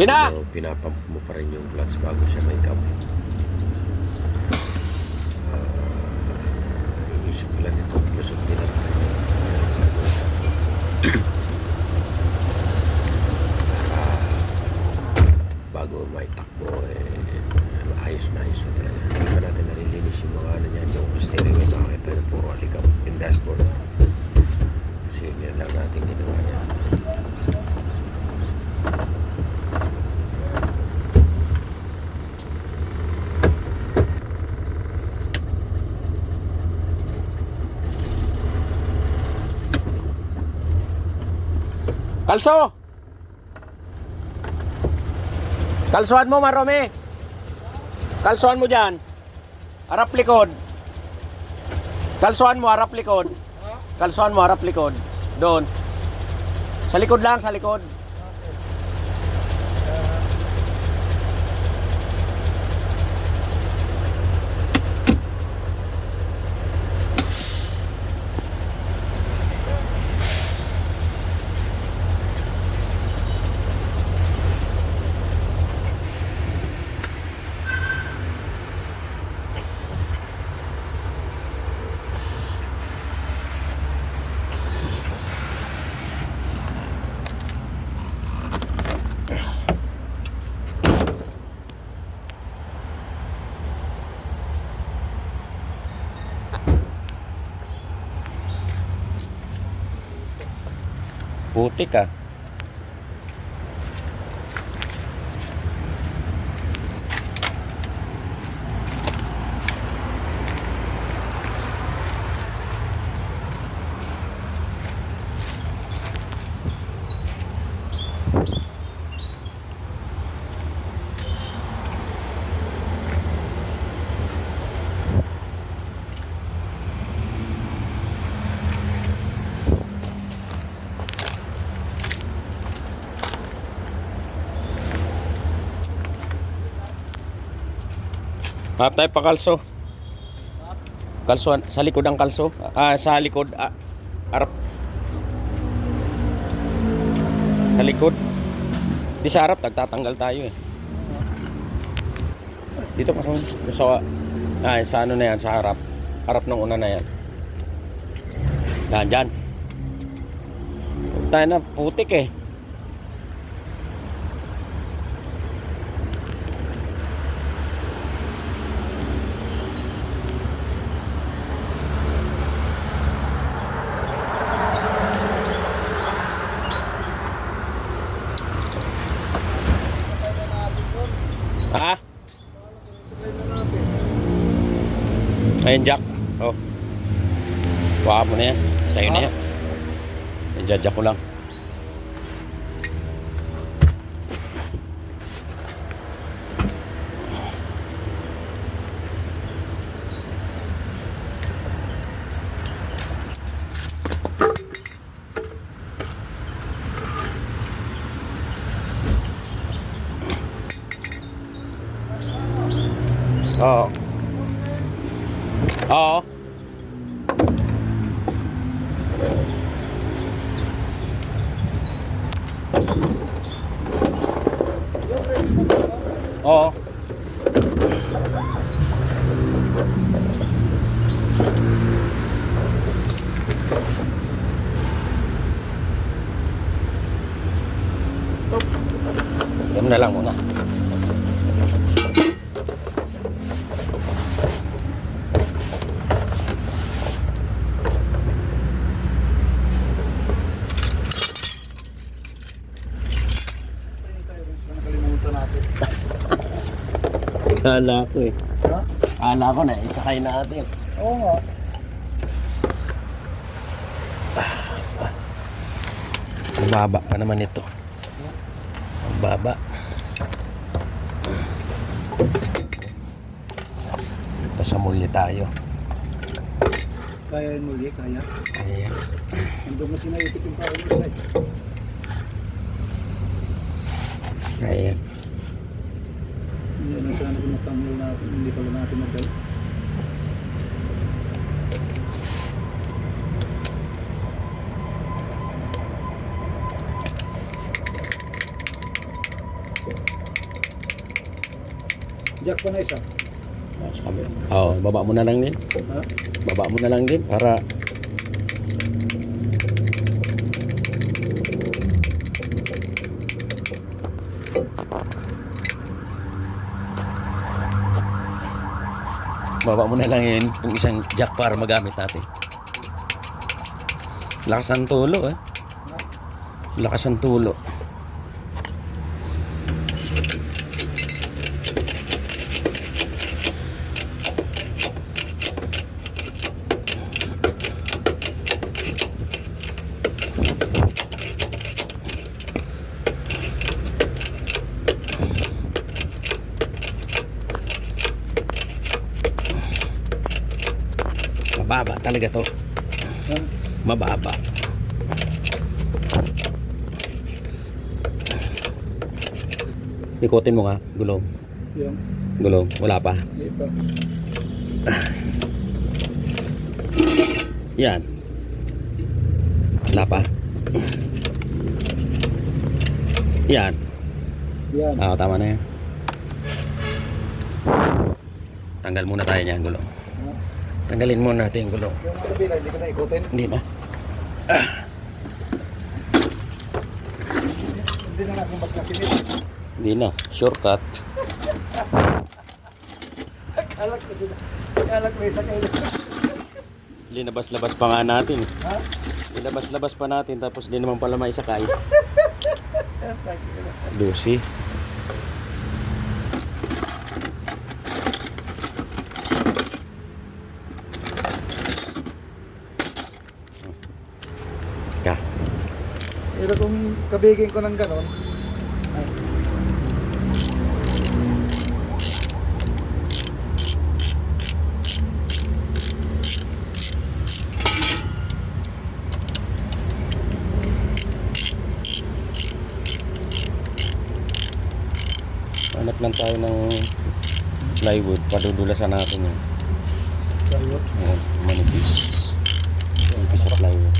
Kina! Pero pinapump mo pa rin yung clutch bago siya may cam. Uh, iisip ko lang ito. Lusot din ako. Para bago may takbo eh, ayos na ayos na talaga. Hindi pa natin nalilinis yung mga ano niyan, yung steering wheel makakita na puro alikam yung dashboard. Kasi yun lang natin ginawa yan. Kalso! Kalsuhan mo, Marome. Kalsuhan mo dyan. Harap likod. Kalsuhan mo, harap likod. Kalsuhan mo, harap likod. Doon. Sa likod lang, sa likod. Putik ah. Hanap tayo pa kalso. Kalso sa likod ang kalso. Ah, sa likod ah, harap. Sa likod. Di sa harap tagtatanggal tayo eh. Dito pa sa ah, sa ano na yan sa harap. Harap ng una na yan. Yan, dyan. Tayo na putik eh. Ha? Ayun, Jack. Oh. Baka mo na yan. Sa'yo na yan. Jack ko lang. Oo. Oo. Oo. Yan na lang muna. Nakalimutan natin. Kala ko eh. Ha? Kala ko na, isakay natin. Oo nga. Ang baba pa naman ito. Ang baba. Ito sa muli tayo. Kaya yun muli, kaya. Ayan. Nandun mo sinaitik yung tao sa Ayan. tumagal. Jack pa na isa. Mas kami. Oh, baba mo na lang din. Ha? Baba mo na lang din para Baba mo na lang yun yung isang jack para magamit natin. Lakas ang tulo eh. Lakas ang tulo. Mababa talaga to. Ha? Mababa. Ikutin mo nga, gulong. Yung, Gulong, wala pa. pa. Yan. Wala pa. Yan. Yan. Ah, tama na yan. Tanggal muna tayo niyan, gulong. Tanggalin muna natin yung gulong. Yung kabila, hindi ko na ikutin. Hindi na. Hindi na natin magkasinit. Hindi na. Shortcut. Akala ko din. Akala ko isa kayo. Linabas-labas pa nga natin. Ha? Linabas-labas pa natin tapos di naman pala maisakay. Lucy. Ka. Pero kung kabigin ko ng ganon, tayo ng plywood. Padudulasan natin yun. Ayan, manipis. Manipis sa plywood.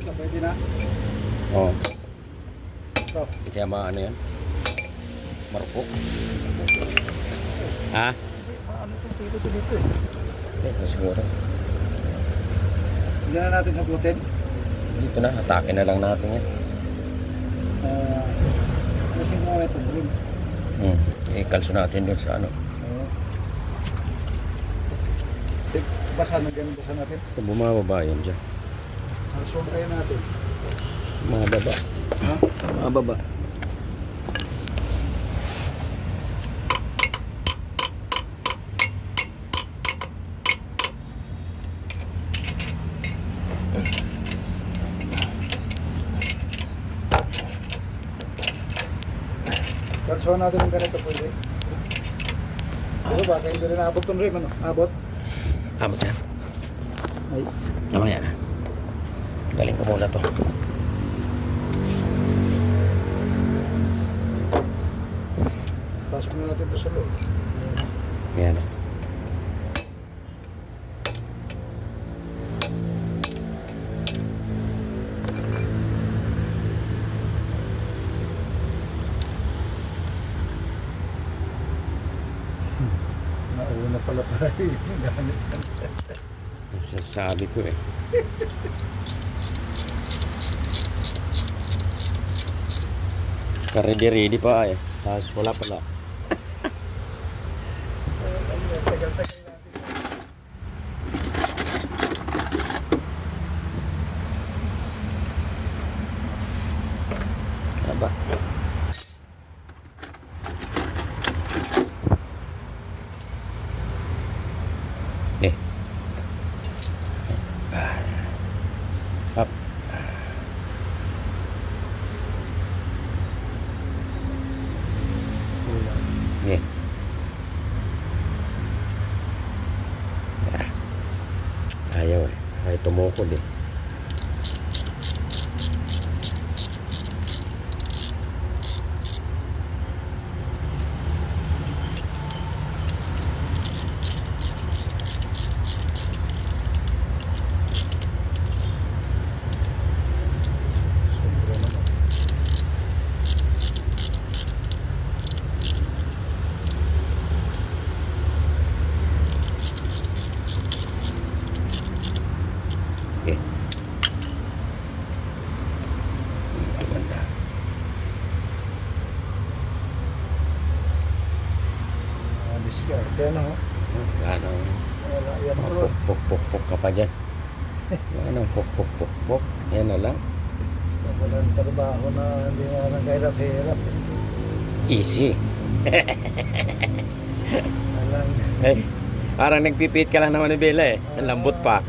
Ito, pwede na. Oo. Ito. Oh, kaya mga ano yan? Marupok. Ha? Ano itong tito to dito eh. Eh, siguro. Hindi na natin hugutin. Dito na, atake na lang natin yan. Uh, kasi mo ito, green. Hmm. Eh, kalso natin doon sa ano. Oo. Eh, Basa na ganun, basa natin. Ito, bumababa yan dyan. Aswang kaya natin. Mga baba. Ha? Mga baba. Kalsuhan natin ng ganito pwede. Pero baka hindi rin abot ng rim, ano? Abot? Abot yan. Ay, Mamaya na. Galing ko muna to. pasok na natin ito sa loob. Ayan. Nauna pala tayo. Gamit Sasabi ko eh. Ready-ready pa eh. Tapos wala pala. Tagal-tagal natin. Aba. Eh. Ah. Up. Kulang. Eh. Ah. Ayaw eh. Ay tumukod eh. Sobra naman. Eh. Ito banda. Ah, diskarte na ho. Ano? Wala yan ho. Pok pok pok pok ka pa dyan. Ano? Pok pok pok pok. Yan na lang. Walang trabaho na hindi na lang kahirap-hirap. Easy. Eh, parang nagpipit ka lang naman ni Bella eh. Ang lambot pa.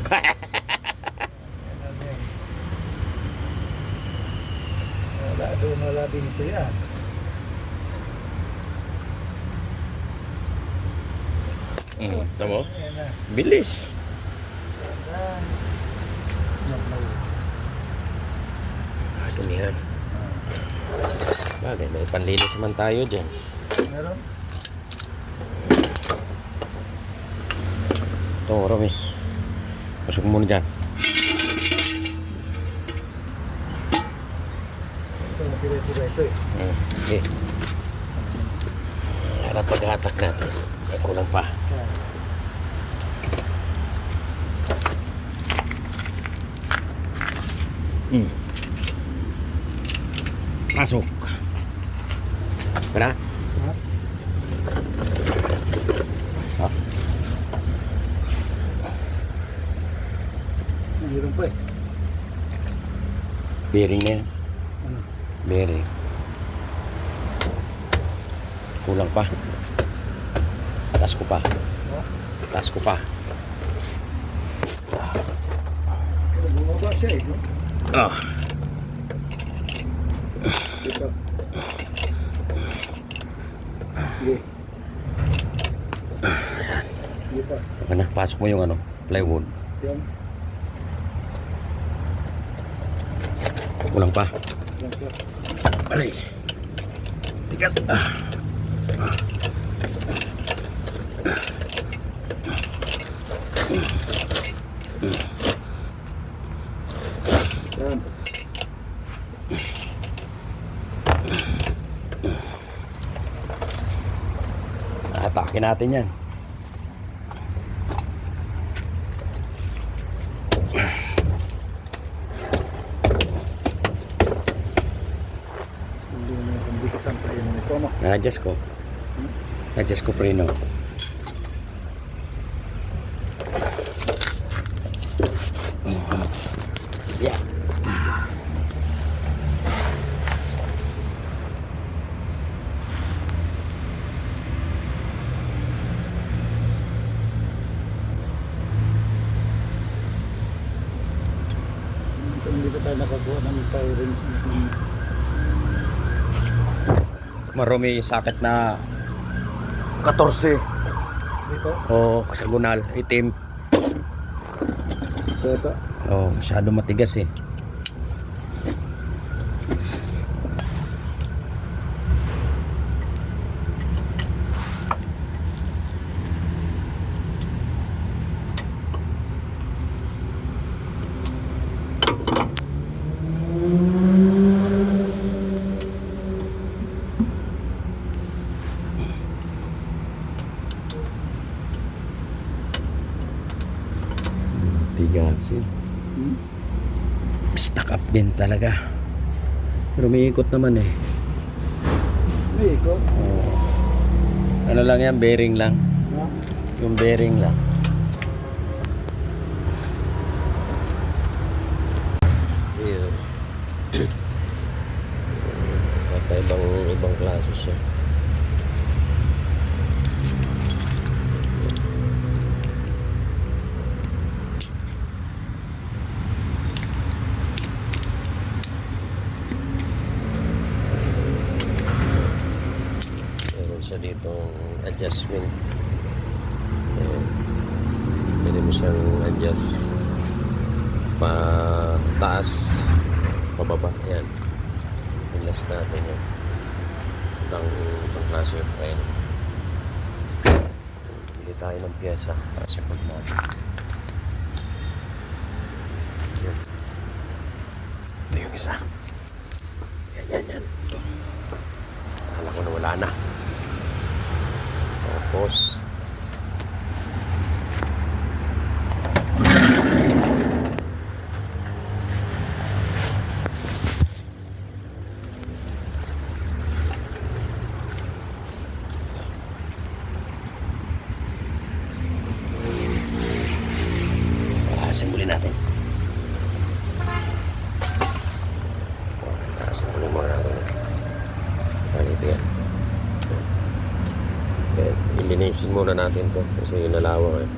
Wala doon, wala dito yan. mm, tamo? Bilis. Ah, dun Bagay, may panlinis naman tayo dyan. Meron? Ito, Romy. Pasok muna dyan. Ito, tira-tira ito eh. Okay. Harap paghatak natin. May kulang pa. Mm. Pasok. Kena? Ha? Ha? Mayroon pa eh. Bearing na yan. Ano? Bearing. Kulang pa. Tas ko pa. Ha? Tas ko pa. Pero bumaba siya eh. No? Ah. Dito. Sige. Sige pa. Okay na, pasok mo yung ano, plywood. Yan. Kulang pa. Yan pa. Aray. Tigas. Ah. Yan. Atake natin yan. Hindi mo yung kumbikitan pa yun ito no. Na-adjust ko. Na-adjust ko preno. Yeah. Kung hindi pa tayo nakakuha ng tyrants. Marumi yung sakit na 14. Dito. O kasagunal, itim. Teka. Oh, masyado matigas eh. Tigas eh. Hmm? Stuck up din talaga. Pero may ikot naman eh. May ikot. Ano lang yan, bearing lang. Ha? Yung bearing lang. Yun. Kakaibang ibang klase siya. Meron siya dito adjustment. Ayan. Pwede mo siyang adjust. Pa taas pababa. Yan ilas natin yan ng pang klase yung friend bili tayo ng pyesa para sa pag natin yan ito yung isa. Yan yan yan. Ito. Akala ko na wala na tapos Ilinisin muna natin to kasi nalawang eh.